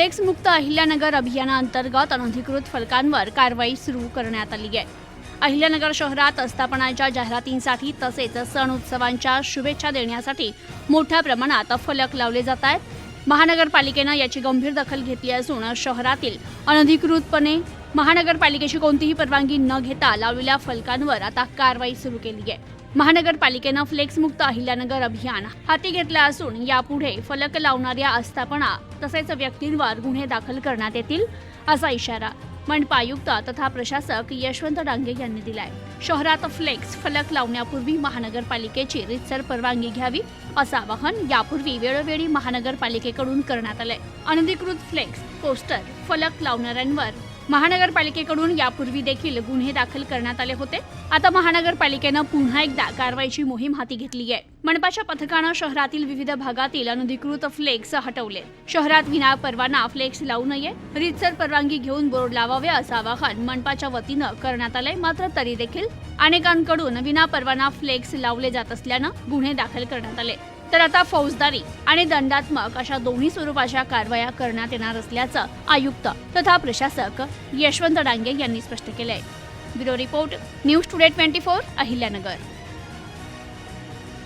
Flex मुक्त अहिल्यानगर अभियानाअंतर्गत अनधिकृत फलकांवर कारवाई सुरू करण्यात आली आहे. अहिल्यानगर शहरात आस्थापनाच्या जाहिरातींसाठी तसेच सण उत्सवांच्या शुभेच्छा देण्यासाठी मोठ्या प्रमाणात फलक लावले जात आहेत. महानगरपालिकेनं याची गंभीर दखल घेतली असून शहरातील अनधिकृतपणे महानगरपालिकेची कोणतीही परवानगी न घेता लावलेल्या फलकांवर आता कारवाई सुरू केली आहे. महानगरपालिकेनं फ्लेक्समुक्त अहिल्यानगर अभियान हाती घेतलं असून यापुढे फलक लावणाऱ्या आस्थापना तसेच व्यक्तींवर गुन्हे दाखल करण्यात येतील असा इशारा मनपा आयुक्त तथा प्रशासक यशवंत डांगे यांनी दिलाय. शहरात फ्लेक्स फलक लावण्यापूर्वी महानगरपालिकेची रितसर परवानगी घ्यावी असं आवाहन यापूर्वी वेळोवेळी महानगरपालिकेकडून करण्यात आलंय. अनधिकृत फ्लेक्स पोस्टर फलक लावणाऱ्यांवर महानगरपालिकेकडून यापूर्वी देखील गुन्हे दाखल करण्यात आले होते. आता महानगरपालिकेनं पुन्हा एकदा कारवाईची मोहीम हाती घेतली आहे. मनपाच्या पथकानं शहरातील विविध भागातील अनधिकृत फ्लेक्स हटवले. शहरात विना परवाना फ्लेक्स लावू नये रीतसर परवानगी घेऊन बोर्ड लावावे असं आवाहन मनपाच्या वतीनं करण्यात आलंय. मात्र तरी देखील अनेकांकडून विना परवाना फ्लेक्स लावले जात असल्यानं गुन्हे दाखल करण्यात आले. तर आता फौजदारी आणि दंडात्मक अशा दोन्ही स्वरूपाच्या कारवाया करण्यात येणार असल्याचं आयुक्त तथा प्रशासक यशवंत डांगे यांनी स्पष्ट केलंय. Bureau report news today twenty four Ahilyanagar.